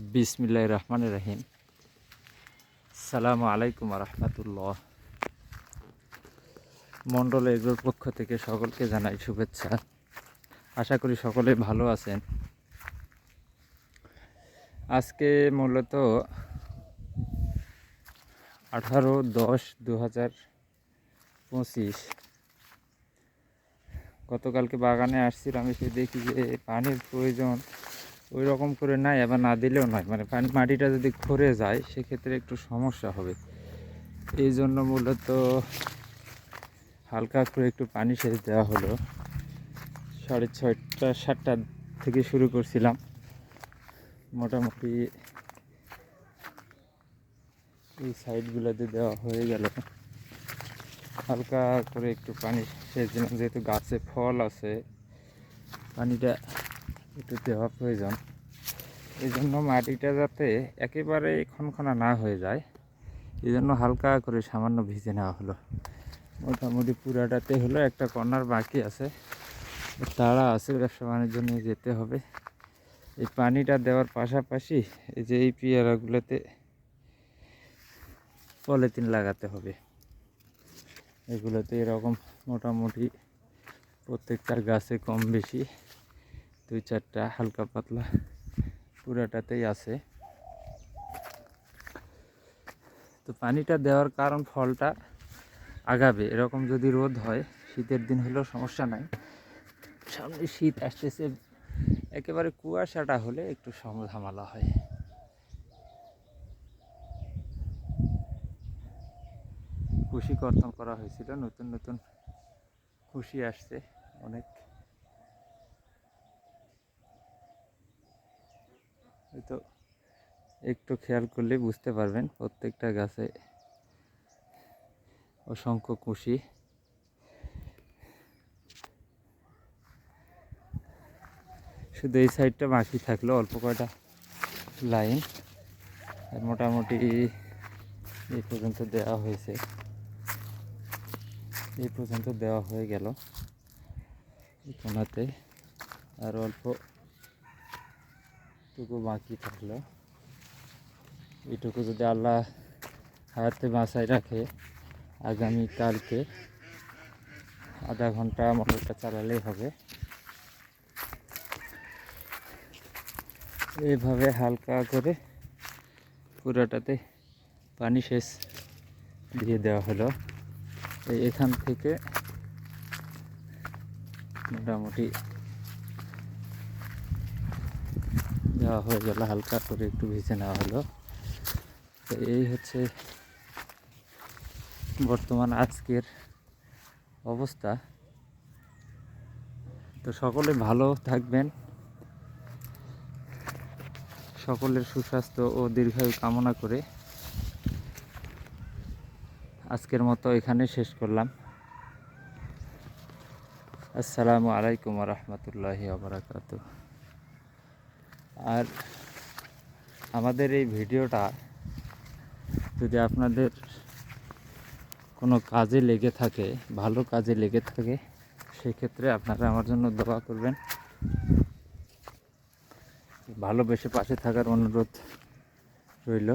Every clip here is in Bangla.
বিসমিল্লাহ রহমান রহিম। সালামু আলাইকুম রহমতুল্লাহ। মণ্ডল এগুলোর পক্ষ থেকে সকলকে জানাই শুভেচ্ছা। আশা করি সকলে ভালো আছেন। আজকে মূলত আঠারো দশ দু হাজার পঁচিশ। গতকালকে বাগানে আসছিলাম, এসে দেখি যে পানির প্রয়োজন ওই রকম করে নাই, আবার না দিলেও নয় মানে মাটিটা যদি খরে যায়, সেক্ষেত্রে একটু সমস্যা হবে। এই জন্য মূলত হালকা করে একটু পানি সেচ দেওয়া হলো। সাড়ে ছয়টা, সাতটা থেকে শুরু করছিলাম। মোটামুটি এই সাইডগুলোতে দেওয়া হয়ে গেল। হালকা করে একটু পানি সেচ দিলাম। যেহেতু গাছে ফল আছে, পানিটা একটু দেওয়া প্রয়োজন এই জন্য মাটিটা যাতে একেবারে খনখনা না হয়ে যায় এই জন্য হালকা করে সামান্য ভিজে নেওয়া হলো। মোটামুটি পুরাটাতে হলো, একটা কর্নার বাকি আছে। তারা আছে, ব্যবসা বাণিজ্য নিয়ে যেতে হবে। এই পানিটা দেওয়ার পাশাপাশি এই যে এই পেয়ারাগুলোতে পলিথিন লাগাতে হবে। এগুলোতে এরকম মোটামুটি প্রত্যেকটা গাছে কম বেশি দুই চারটা হালকা পাতলা পুরাটাতেই আছে। তো পানিটা দেওয়ার কারণ ফলটা আগাবে। এরকম যদি রোদ হয়, শীতের দিন হলেও সমস্যা নাই। সামনে শীত আসতেছে, একেবারে কুয়াশাটা হলে একটু ঝামেলা হয়। খুশি কর্তন করা হয়েছিল, নতুন নতুন খুশি আসছে অনেক। হয়তো একটু খেয়াল করলে বুঝতে পারবেন প্রত্যেকটা গাছে অসংখ্য কুশি। শুধু এই সাইডটা বাকি থাকল, অল্প কয়টা লাইন। আর মোটামুটি এই পর্যন্ত দেওয়া হয়েছে। এই পর্যন্ত দেওয়া হয়ে গেল। কোনাতে। আর অল্প টুকু বাকি থাকল। এটুকু যদি আল্লাহ হাতে বাসায় রাখে, আগামী কালকে আধা ঘণ্টা মোটরটা চালালেই হবে। এইভাবে হালকা করে পুরাটাতে পানি শেষ দিয়ে দেওয়া হলো। এখান থেকে মোটামুটি দেওয়া হয়ে গেল, হালকা করে একটু ভিজে নেওয়া হলো। তো এই হচ্ছে বর্তমান আজকের অবস্থা। তো সকলে ভালো থাকবেন। সকলের সুস্বাস্থ্য ও দীর্ঘায়ু কামনা করে আজকের মতো এখানে শেষ করলাম। আসসালামু আলাইকুম রহমতুল্লাহি আবরাকাত আর আমাদের এই ভিডিওটা যদি আপনাদের কোনো কাজে লেগে থাকে, ভালো কাজে লেগে থাকে, সেক্ষেত্রে আপনারা আমার জন্য দোয়া করবেন। ভালোবেসে পাশে থাকার অনুরোধ রইল।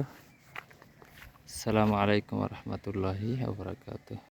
সালামু আলাইকুম রহমতুল্লাহি আবরাকাত